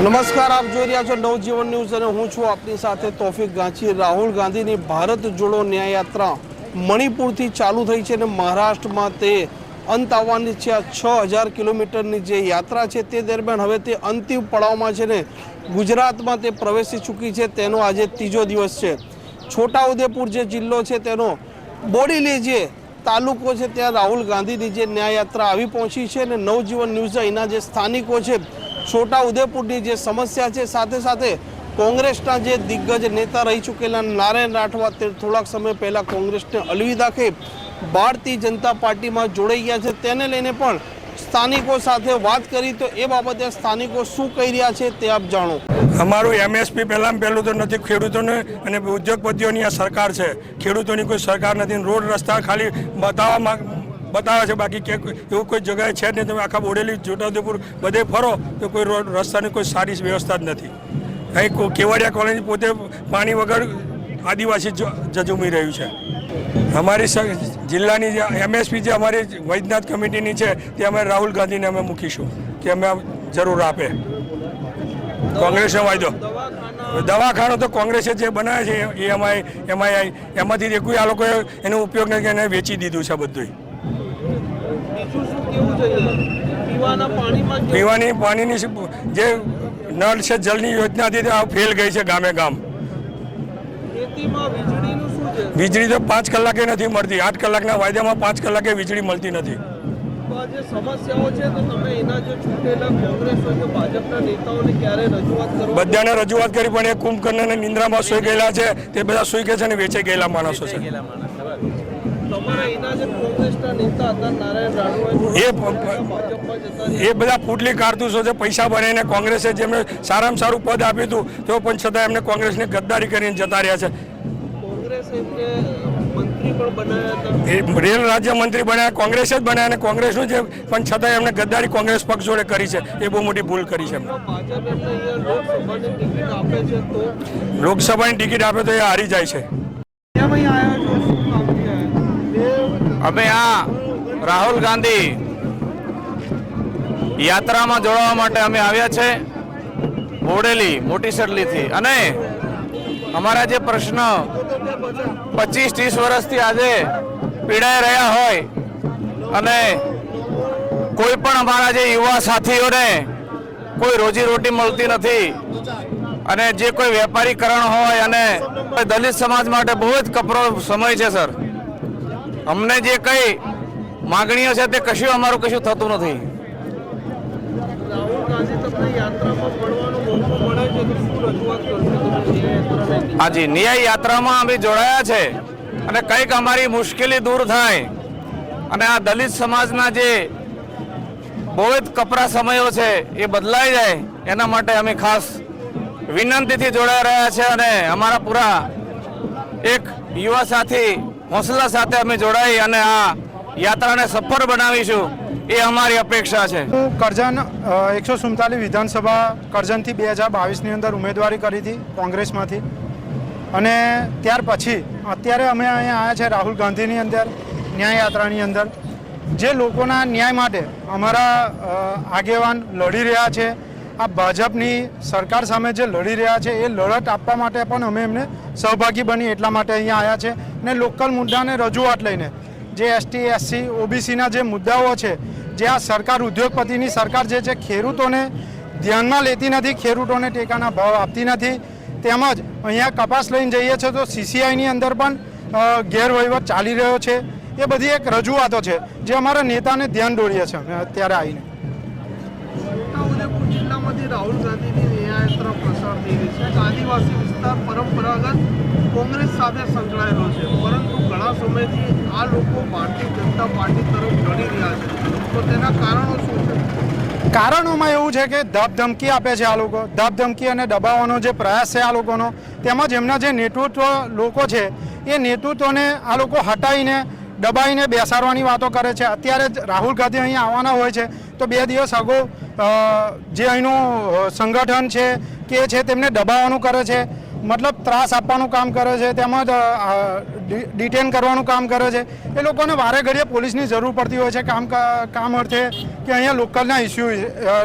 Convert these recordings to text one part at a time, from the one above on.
નમસ્કાર, આપ જોઈ રહ્યા છો નવજીવન ન્યૂઝ અને હું છું આપની સાથે તોફિક ગાંચી. રાહુલ ગાંધીની ભારત જોડો ન્યાય યાત્રા મણિપુરથી ચાલુ થઈ છે અને મહારાષ્ટ્રમાં તે અંત આવવાની છે. આ છ હજાર કિલોમીટરની જે યાત્રા છે તે દરમિયાન હવે તે અંતિમ પડાવમાં છે ને ગુજરાતમાં તે પ્રવેશી ચૂકી છે. તેનો આજે ત્રીજો દિવસ છે. છોટાઉદેપુર જે જિલ્લો છે તેનો બોડીલી જે તાલુકો છે, ત્યાં રાહુલ ગાંધીની જે ન્યાય યાત્રા આવી પહોંચી છે અને નવજીવન ન્યૂઝ એના જે સ્થાનિકો છે છોટા ઉદેપુરની જે સમસ્યા છે, સાથે સાથે કોંગ્રેસના જે દિગ્ગજ નેતા રહી ચૂકેલા નારાયણ રાઠવા તે થોડાક સમય પહેલાં કોંગ્રેસને અલવિદા કહી ભારતીય જનતા પાર્ટીમાં જોડાઈ ગયા છે. તેને લઈને પણ સ્થાનિકો સાથે વાત કરી તો એ બાબતે સ્થાનિકો શું કહી રહ્યા છે તે આપ જાણો. અમારું એમએસપી પહેલાં પહેલું તો નથી, ખેડૂતોને અને ઉદ્યોગપતિઓની આ સરકાર છે. ખેડૂતોની કોઈ સરકાર નથી. રોડ રસ્તા ખાલી બતાવવા બતાવે છે, બાકી ક્યાંક એવું કોઈ જગ્યાએ છે નહીં. તમે આખા બોડેલી છોટાઉદેપુર બધે ફરો તો કોઈ રોડ રસ્તાની કોઈ સારી વ્યવસ્થા જ નથી. અહીં કેવડિયા કોલેજ પોતે પાણી વગર આદિવાસી જજુમી રહ્યું છે. અમારી જિલ્લાની જે એમએસપી જે અમારી વૈદ્યનાથ કમિટીની છે, તે અમે રાહુલ ગાંધીને અમે મૂકીશું કે અમે જરૂર આપે. કોંગ્રેસનો વાયદો. દવાખાનો તો કોંગ્રેસે જે બનાવે છે, એ એમાં એમાં એમાંથી કોઈ આ લોકોએ એનો ઉપયોગ નથી, એને વેચી દીધું છે બધું બીજું શું કેવું જોઈએ? પીવાના પાણીમાં પીવાની પાણીની જે નળ છે જલની યોજના હતી આ ફેલ ગઈ છે ગામે ગામ. ખેતીમાં વીજળીનું શું છે? વીજળી તો પાંચ કલાકે નથી મળતી. આઠ કલાકના વાયદામાં પાંચ કલાકે વીજળી મળતી નથી. તો આ જે સમસ્યાઓ છે તો તમે એના જે છૂટેલા કોંગ્રેસ હોય કે ભાજપના નેતાઓને ક્યારે રજૂઆત કરો બધાને રજૂઆત કરી પણ એ કુંભકર્ણને નિંદ્રામાં સૂઈ ગયેલા છે. તે બધા સૂઈ ગયા છે અને વેચાઈ ગયેલા માણસો છે. એ બધા ફૂટલી કારતૂસો છે પૈસા બનાવીને કોંગ્રેસે જેમને સારામાં સારું પદ આપ્યું હતું તો પણ છતાં એમને કોંગ્રેસને ગદ્દારી કરીને જતા રહ્યા છે. રેલ રાજ્યમંત્રી બન્યા કોંગ્રેસે જ બન્યા અને કોંગ્રેસનું જે પણ છતાં એમને ગદ્દારી કોંગ્રેસ પક્ષ જોડે કરી છે. એ બહુ મોટી ભૂલ કરી છે લોકસભાની ટિકિટ આપે તો? એ હારી જાય છે? અમે આ રાહુલ ગાંધી યાત્રામાં જોડાવા માટે અમે આવ્યા છે બોડેલી, મોટી સરલીથી. અને અમારા જે પ્રશ્ન પચીસ, ત્રીસ વર્ષથી આજે પીડાઈ રહ્યા હોય અને કોઈ પણ અમારા જે યુવા સાથીઓને કોઈ રોજી રોટી મળતી નથી અને જે કોઈ વેપારીકરણ હોય અને દલિત સમાજ માટે બહુ જ કપરો સમય છે, સર. અમને જે કઈ માગણીઓ છે તે કશું અમારું કશું થતું નથી. હાજી ન્યાય યાત્રામાં અમે જોડાયા છે અને કંઈક અમારી મુશ્કેલી દૂર થાય અને આ દલિત સમાજના જે બહુ જ કપરા સમયો છે એ બદલાઈ જાય એના માટે અમે ખાસ વિનંતીથી જોડાઈ રહ્યા છે અને અમારા પૂરા એક યુવા સાથી હોંસલા સાથે અમે જોડાઈ અને આ યાત્રાને સફળ બનાવીશું એ અમારી અપેક્ષા છે. કરજણ એકસો સુડતાલીસ વિધાનસભા કરજણથી બે હજાર બાવીસની અંદર ઉમેદવારી કરી હતી કોંગ્રેસમાંથી. અને ત્યાર પછી, અત્યારે અમે અહીંયા આવ્યા છે રાહુલ ગાંધીની અંદર ન્યાય યાત્રાની અંદર. જે લોકોના ન્યાય માટે અમારા આગેવાન લડી રહ્યા છે આ ભાજપની સરકાર સામે જે લડી રહ્યા છે, એ લડત આપવા માટે પણ અમે એમને સહભાગી બની એટલા માટે અહીંયા આવ્યા છે. ને લોકલ મુદ્દાને રજૂઆત લઈને જે એસટી એસસી ઓબીસીના જે મુદ્દાઓ છે, જે આ સરકાર ઉદ્યોગપતિની સરકાર જે છે, ખેડૂતોને ધ્યાનમાં લેતી નથી, ખેડૂતોને ટેકાના ભાવ આપતી નથી. તેમજ અહીંયા કપાસ લઈને જઈએ છીએ તો સીસીઆઈની અંદર પણ ગેરવહીવટ ચાલી રહ્યો છે. એ બધી એક રજૂઆતો છે, જે અમારા નેતાને ધ્યાન દોરીએ છે અમે અત્યારે આવીને. રાહુલ ગાંધીની ન્યાય યાત્રા પ્રસાર થઈ રહી છે આદિવાસી વિસ્તાર પરંપરાગત કોંગ્રેસ સાથે સંકળાયેલો છે. પરંતુ ઘણા સમયથી આ લોકો ભારતીય જનતા પાર્ટી તરફ લડી રહ્યા છે. તો તેના કારણો શું છે? કારણોમાં એવું છે કે ધમધમકી આપે છે આ લોકો. ધમધમકી અને દબાવવાનો જે પ્રયાસ છે આ લોકોનો, તેમજ એમના જે નેતૃત્વ લોકો છે, એ નેતૃત્વને આ લોકો હટાવીને દબાઈને બેસાડવાની વાતો કરે છે. અત્યારે રાહુલ ગાંધી અહીં આવવાના હોય છે. તો બે દિવસ અગાઉ જે અહીંનું સંગઠન છે, કે છે તેમને દબાવવાનું કરે છે, મતલબ ત્રાસ આપવાનું કામ કરે છે, તેમજ ડિટેન કરવાનું કામ કરે છે. એ લોકોને વારે ઘડીએ પોલીસની જરૂર પડતી હોય છે, કામ કામ અર્થે, કે અહીંયા લોકલના ઇસ્યુ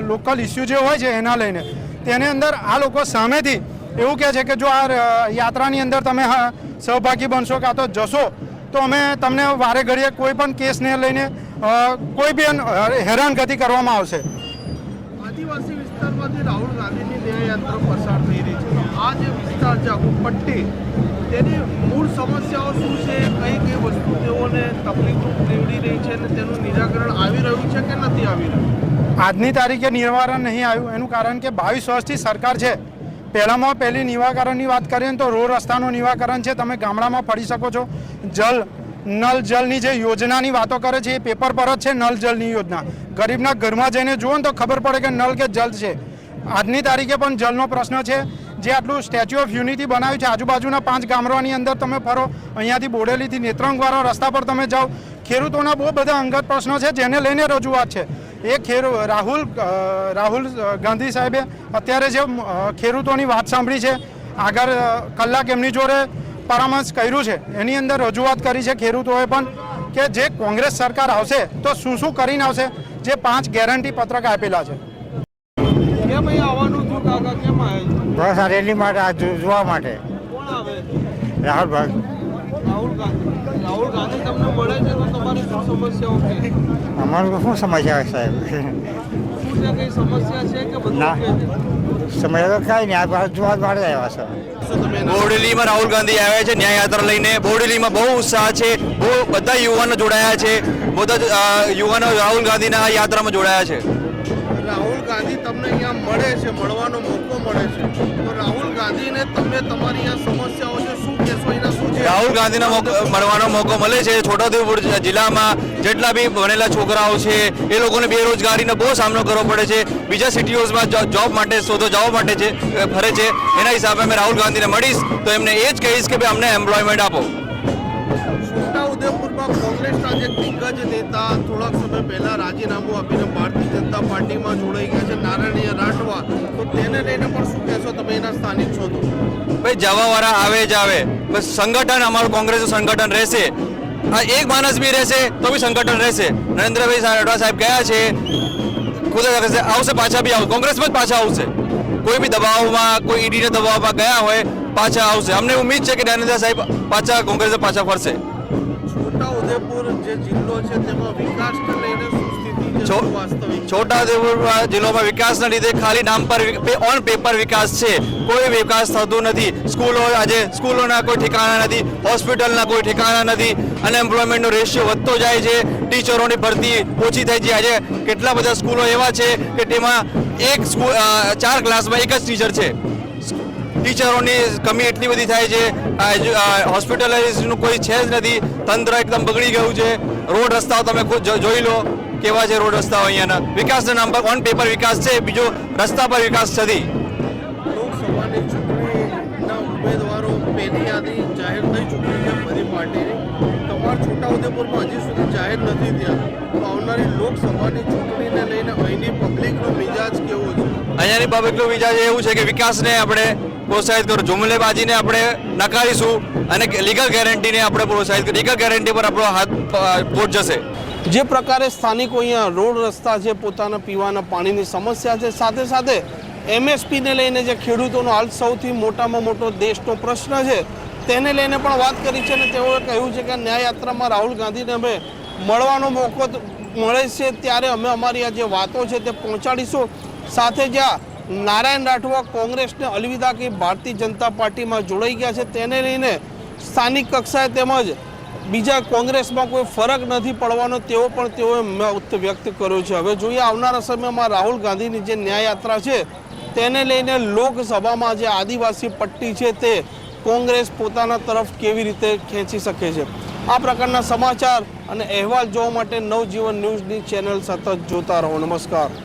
લોકલ ઇસ્યુ જે હોય છે, એના લઈને. તેની અંદર આ લોકો સામેથી એવું કહે છે કે જો આ યાત્રાની અંદર તમે સહભાગી બનશો કાં તો જશો, તો અમે તમને વારે ઘડીએ કોઈ પણ કેસને લઈને કોઈ બી હેરાનગતિ કરવામાં આવશે. આદિવાસી વિસ્તારમાંથી રાહુલ ગાંધીની દેહયાત્રા યાત્રા પસાર થઈ રહી છે. આ જે વિસ્તાર છે આખું પટ્ટી તેની મૂળ સમસ્યાઓ શું છે? કઈ કઈ વસ્તુ તેઓને તકલીફ નીવડી રહી છે અને તેનું નિરાકરણ આવી રહ્યું છે કે નથી આવી રહ્યું? આજની તારીખે નિવારણ નહીં આવ્યું એનું કારણ કે બાવીસ વર્ષથી સરકાર છે. પહેલામાં પહેલી નિવાકરણની વાત કરીએ તો રોડ રસ્તાનું નિવાકરણ છે. તમે ગામડામાં ફરી શકો છો. જલ નલ જલની જે યોજનાની વાતો કરે છે, એ પેપર પર જ છે નલ જલની યોજના. ગરીબના ઘરમાં જઈને જુઓ ને તો ખબર પડે કે નલ કે જલ છે. આજની તારીખે પણ જલનો પ્રશ્ન છે. જે આટલું સ્ટેચ્યુ ઓફ યુનિટી બનાવ્યું છે, આજુબાજુના પાંચ ગામડાની અંદર તમે ફરો, અહીંયાથી બોડેલીથી નેત્રંગવાળા રસ્તા પર તમે જાઓ. ખેડૂતોના બહુ બધા અંગત પ્રશ્નો છે, જેને લઈને રજૂઆત છે. એ ખેડૂ, રાહુલ રાહુલ ગાંધી સાહેબે અત્યારે જે ખેડૂતોની વાત સાંભળી છે, આગળ કલાક એમની જોડે પરામર્શ કર્યું છે. એની અંદર રજૂઆત કરી છે ખેડૂતોએ પણ કે જે કોંગ્રેસ સરકાર આવશે તો શું શું કરીને આવશે? જે પાંચ ગેરંટી પત્રક આપેલા છે. બસ આ રેલી માટે જોવા માટે. રાહુલ ગાંધી. રાહુલ ગાંધી તમને મળે છે તો તમારી શું સમસ્યાઓ કે અમારું શું સમસ્યા છે સાહેબ? શું સમસ્યા છે ના. સમસ્યા તો કાંઈ નહીં. આ જોવા માટે આવ્યા એના- બોડેલીમાં રાહુલ ગાંધી આવ્યા છે ન્યાય યાત્રા લઈને. બોડેલીમાં બહુ ઉત્સાહ છે. બહુ બધા યુવાનો જોડાયા છે. બધા યુવાનો રાહુલ ગાંધીના આ યાત્રામાં જોડાયા છે. રાહુલ ગાંધી તમને અહીંયા મળે છે મળવાનો મોકો મળે છે. તો રાહુલ ગાંધીને તમે તમારી આ સમસ્યાઓ રાહુલ ગાંધીનો મળવાનો મોકો મળે છે. છોટાઉદેપુર જિલ્લામાં જેટલા બી ભણેલા છોકરાઓ છે, એ લોકોને બેરોજગારીનો બહુ સામનો કરવો પડે છે. બીજા સિટીઓમાં જોબ માટે, શોધો જવા માટે છે ફરે છે, એના હિસાબે અમે રાહુલ ગાંધીને મળીશ. તો એમને એ જ કહીશ કે ભાઈ અમને એમ્પ્લોયમેન્ટ આપો. છોટાઉદેપુરમાં કોંગ્રેસના જે દિગ્ગજ નેતા થોડાક સમય પહેલા રાજીનામું આપીને ભારતીય જનતા પાર્ટીમાં જોડાઈ ગયા છે નારાયણ રાઠવા. તો તેને લઈને પણ શું કહેશો તમે એના સ્થાનિક છો તો? ભાઈ, જવાવાળા આવે જ આવે. બસ સંગઠન, અમારું કોંગ્રેસનું સંગઠન રહેશે. આ એક માણસ બી રહેશે, તો બી સંગઠન રહેશે. નરેન્દ્રભાઈ રાઠવા સાહેબ ગયા છે. ખુદ આવશે, પાછા બી આવશે કોંગ્રેસમાં જ પાછા આવશે. કોઈ બી દબાવમાં કોઈ ઈડીના દબાવમાં ગયા હોય પાછા આવશે. અમને ઉમ્મીદ છે કે નરેન્દ્ર સાહેબ પાછા કોંગ્રેસે પાછા ફરશે. છોટાઉદેપુર જે જિલ્લો છે તેમાં વિકાસને લઈને જિલ્લામાં વિકાસના લીધે ખાલી નામ પર ઓન પેપર વિકાસ છે. કોઈ વિકાસ થતો નથી. સ્કૂલો આજે સ્કૂલોના કોઈ ઠેકાણા નથી હોસ્પિટલના કોઈ ઠેકાણા નથી અનએમ્પ્લોયમેન્ટનો રેશિયો વધતો જાય છે. ટીચરોની ભરતી ઓછી થઈ છે. આજે કેટલા બધા સ્કૂલો એવા છે કે તેમાં એક ચાર ક્લાસમાં એક જ ટીચર છે. ટીચરોની કમી એટલી બધી થાય છે હોસ્પિટલાઇઝનું કોઈ છે જ નથી, તંત્ર એકદમ બગડી ગયું છે. રોડ રસ્તાઓ તમે જોઈ લો, કેવા છે રોડ રસ્તાઓ અહીંયાના. વિકાસના નામ પર ઓન પેપર વિકાસ છે, બીજો રસ્તા પર વિકાસ નથી. ઉમેદવારો પહેલી યાદી જાહેર થઈ ચૂકી છે બધી પાર્ટીની. તમારા છોટાઉદેપુરમાં હજી સુધી જાહેર નથી થયા. આવનારી લોકસભાની ચૂંટણીને લઈને અહીંની પબ્લિકનો મિજાજ કેવો છે? અહીંયાની પબ્લિકનો મિજાજ એવું છે કે વિકાસને આપણે પ્રોત્સાહિત કરો. જુમલેબાજીને આપણે નકારીશું અને લીગલ ગેરંટીને આપણે પ્રોત્સાહિત લીગલ ગેરંટી પર આપણો હાથ પોટ જશે. જે પ્રકારે સ્થાનિકો અહીંયા રોડ રસ્તા છે પોતાના પીવાના પાણીની સમસ્યા છે સાથે સાથે એમએસપીને લઈને જે ખેડૂતોનો હાલ સૌથી મોટામાં મોટો દેશનો પ્રશ્ન છે તેને લઈને પણ વાત કરી છે અને તેઓએ કહ્યું છે કે ન્યાય યાત્રામાં રાહુલ ગાંધીને અમે મળવાનો મોકો મળે છે ત્યારે અમે અમારી આ જે વાતો છે તે પહોંચાડીશું. સાથે જ્યાં નારાયણ રાઠવા કોંગ્રેસને અલવિદા કહી ભારતીય જનતા પાર્ટીમાં જોડાઈ ગયા છે. તેને લઈને સ્થાનિક કક્ષાએ તેમજ બીજા કોંગ્રેસમાં કોઈ ફરક નથી પડવાનો તેવો પણ તેઓએ મત વ્યક્ત કર્યો છે. હવે જોઈએ આવનારા સમયમાં રાહુલ ગાંધીની જે ન્યાય યાત્રા છે તેને લઈને લોકસભામાં જે આદિવાસી પટ્ટી છે તે કોંગ્રેસ પોતાના તરફ કેવી રીતે ખેંચી શકે છે? આ પ્રકારના સમાચાર અને અહેવાલ જોવા માટે નવજીવન ન્યૂઝની ચેનલ સતત જોતા રહો. નમસ્કાર.